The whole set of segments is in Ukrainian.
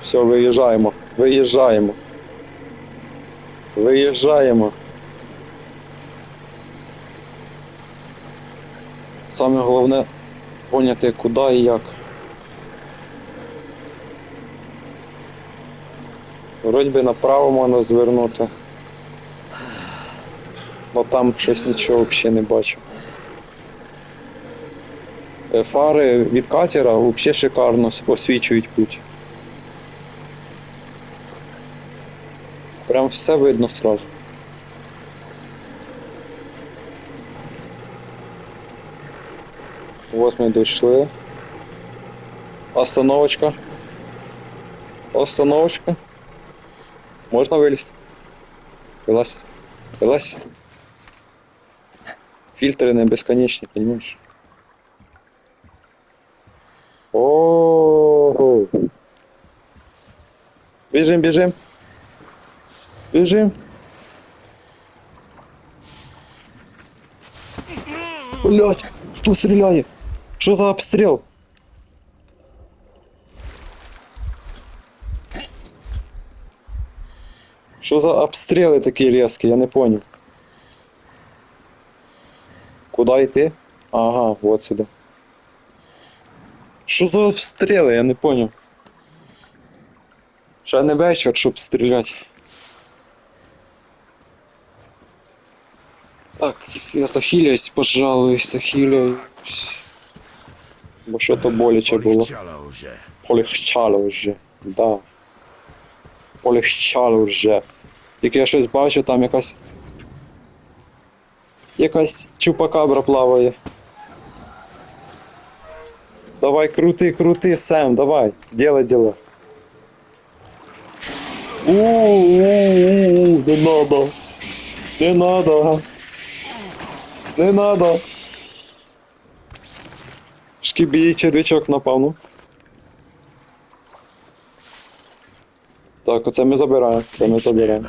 Все, виїжджаємо. Виїжджаємо. Виїжджаємо. Саме головне поняти куди і як. Вроді би направо можна звернути. Но там щось нічого взагалі не бачу. Е, Фари від катера взагалі шикарно освічують путь. Прям все видно сразу. Вот ми дійшли. Остановочка. Остановочка. Можна вилізти? Вилазь. Вилазь. Фильтры не безконечні, понимаешь? Ого. Біжим, біжим. Біжим. Блять, хто стріляє? Що за обстріл? Що за обстріли такі різкі, я не понял. Куда йти? Ага, вот сюди. Що за обстріли, я не понял. Ще не вечір, щоб стріляти. Так, я захиляюсь, пожалуй, захиляюсь. Бо що то боляче було. Полегчало вже. Да. Полегчало вже. Тільки я щось бачу, там якась. Якась чупакабра плаває. Давай крути, крути, Сем, давай. Делай дела. У-у-у, не надо. Не надо. Не надо. Шкібій червячок напав, ну. Так, оце ми забираємо. Це ми забираємо.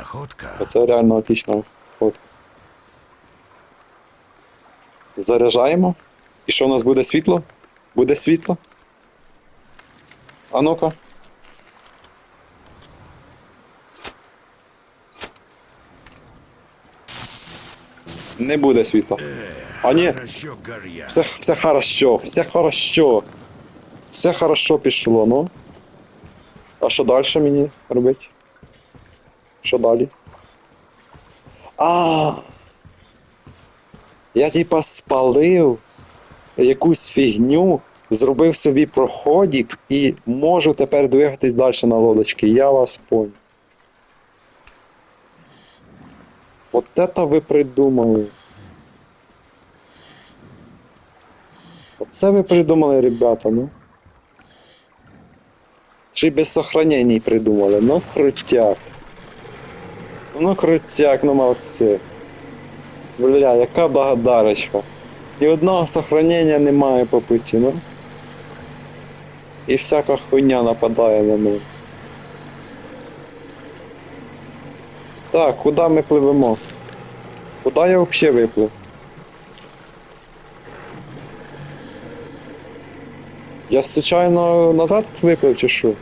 Оце реально отлічна фотка. Заряджаємо. І що у нас буде світло? Буде світло? А ну-ка. Не буде світла. А ні, все, все хорошо, все хорошо. Все хорошо пішло, ну. А що далі мені робити? Що далі? А. Я типа спалив якусь фігню, зробив собі проходик і можу тепер двигатись далі на лодочки. Я вас понял. Вот это ви придумали. Оце ви придумали, ребята, ну. Чи без сохранений придумали, ну крутяк. Ну крутяк, ну молодці. Бля, яка благодарочка. І одного сохранення немає по путі, ну. І всяка хуйня нападає на мене. Так, куди ми пливемо? Куди я взагалі виплив? Я случайно назад виплив чи що?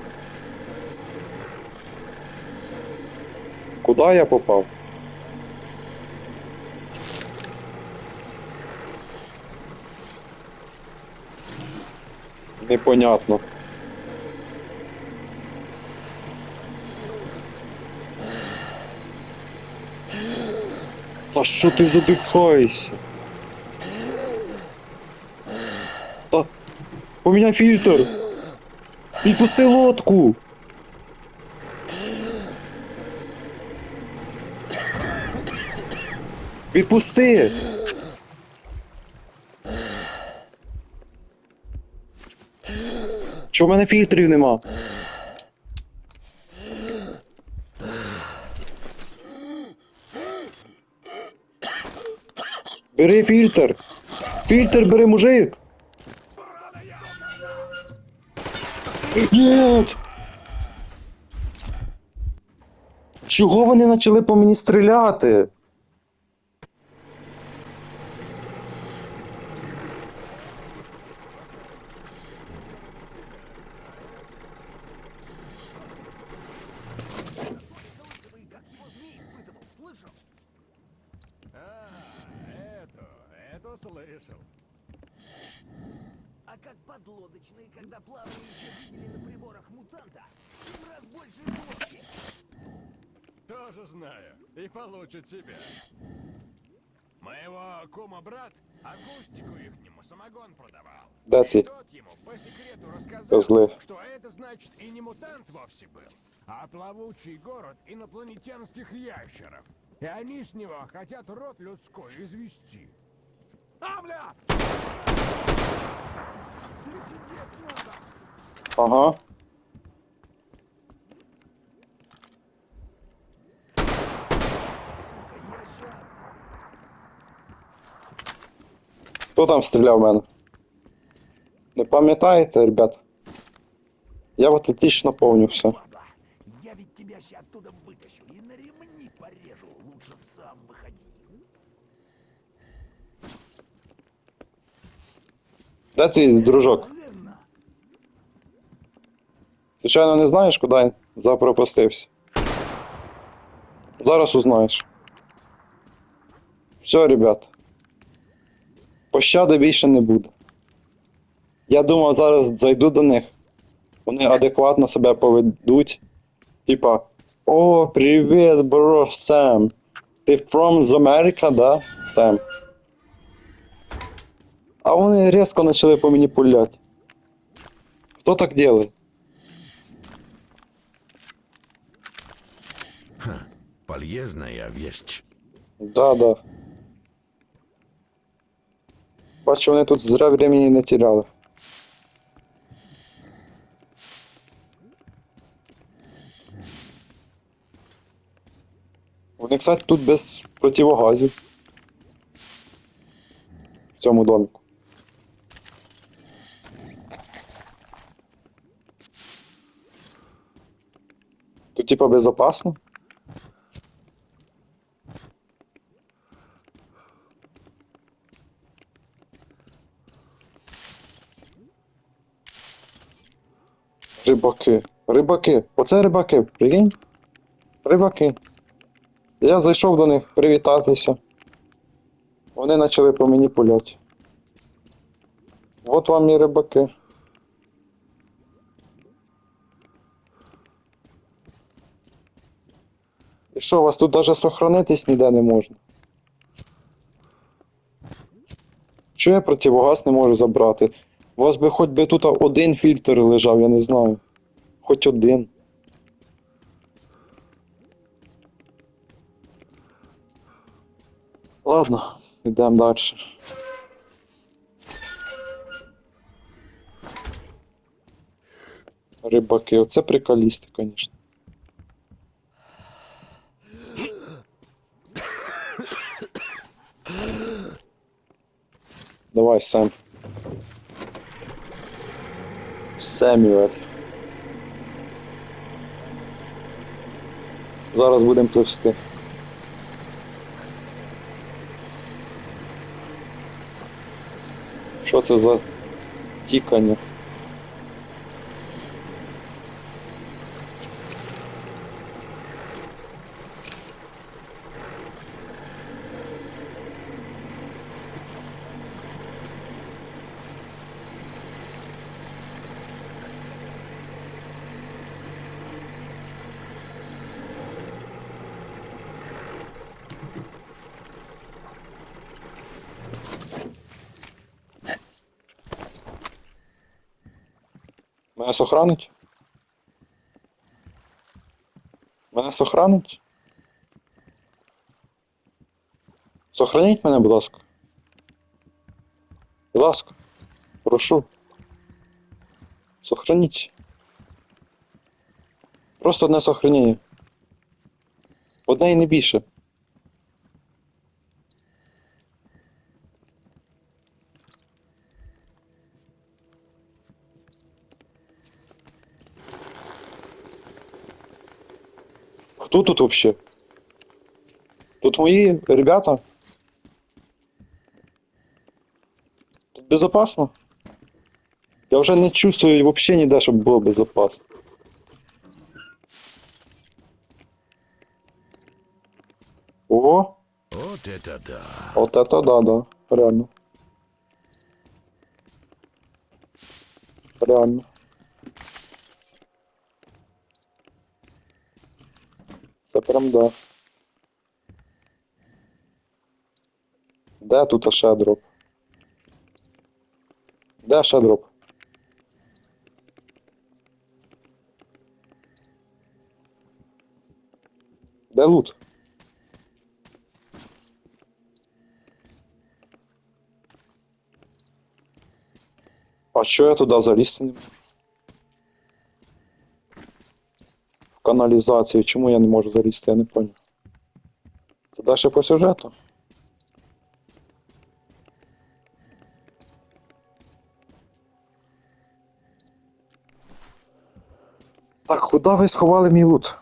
Куди я попав? Непонятно. А що ти задихаєшся? Та поміняй фільтр! Відпусти лодку! Відпусти! Чого в мене фільтрів нема? Бери фільтр! Фільтр бери, мужик! Нет! Чого вони почали по мені стріляти? Мутанта, в раз больше водки. Тоже знаю. И получше тебя. Моего кума брат Агустику ихнему самогон продавал. Де И ці? тот ему по секрету рассказал, что это значит и не мутант вовсе был, а плавучий город инопланетянских ящеров. И они с него хотят род людской извести. А, надо! Ага. Хто там стріляв в мене? Не пам'ятаєте, ребят? Я от отлично помню все. Ладно, я ведь тебя сейчас оттуда вытащу и на ремни порежу. Лучше сам выходи. Де твій дружок? Блин, Звичайно, не знаєш, куди він запропастився. Зараз узнаєш. Все, ребят. Пощади більше не буде. Я думав, зараз зайду до них. Вони адекватно себе поведуть. Типа, о, привіт, бро, Сем. Ти from the America, да, Сем? А вони різко почали по мені пулять. Хто так делает? Полезная вещь. Да, да. Бачу, вони тут зря времени не теряли. Вони, кстати, тут без противогазів. В цьому доміку. Тут типа безопасно. Рибаки. Рибаки. Оце рибаки, прикинь? Рибаки. Я зайшов до них привітатися. Вони почали по мені пуляти. От вам і рибаки. І що, у вас тут навіть сохранитись ніде не можна? Чого я противогаз не можу забрати? У вас би хоч би тут один фільтр лежав, я не знаю. Хоч один. Ладно, йдемо далі. Рибаки, оце приколісти, звісно. Давай, Сэм. Семюель. Зараз будемо пливсти. Що це за тікання? Мене сохранить? Мене сохранить? Сохраніть мене, будь ласка. Будь ласка. Прошу. Сохраніть. Просто одне сохранення. Одне і не більше. Кто тут вообще? Тут мои ребята. Тут безопасно. Я уже не чувствую вообще не да, чтобы было безопасно. О! Вот это да. Вот это да, да. Реально. Реально. Це прям да. Де тут ще дроп? Де? Де лут? А що я туди залізти? Каналізацію. Чому я не можу залізти, я не понял. Це далі по сюжету? Так, куди ви сховали мій лут?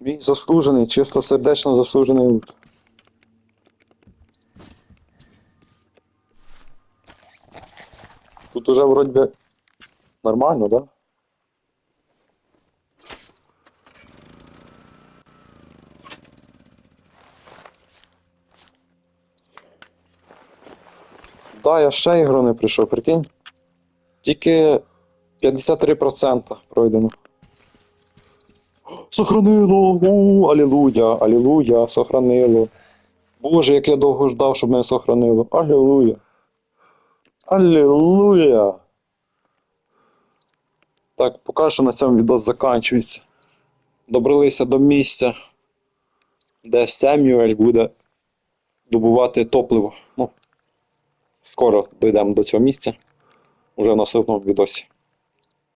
Мій заслужений, чисто сердечно заслужений лут. Тут уже вроді нормально, да? Да, я ще ігру не прийшов, прикинь. Тільки 53% пройдено. Сохранило! У, алілуя, алілуя, сохранило. Боже, як я довго ждав, щоб мене сохранило. Алілуя. Алілуя. Так, поки що на цьому відос закінчується. Добралися до місця, де Семюель буде добувати топливо. Ну, скоро дійдемо до цього місця. Уже в наступному відосі.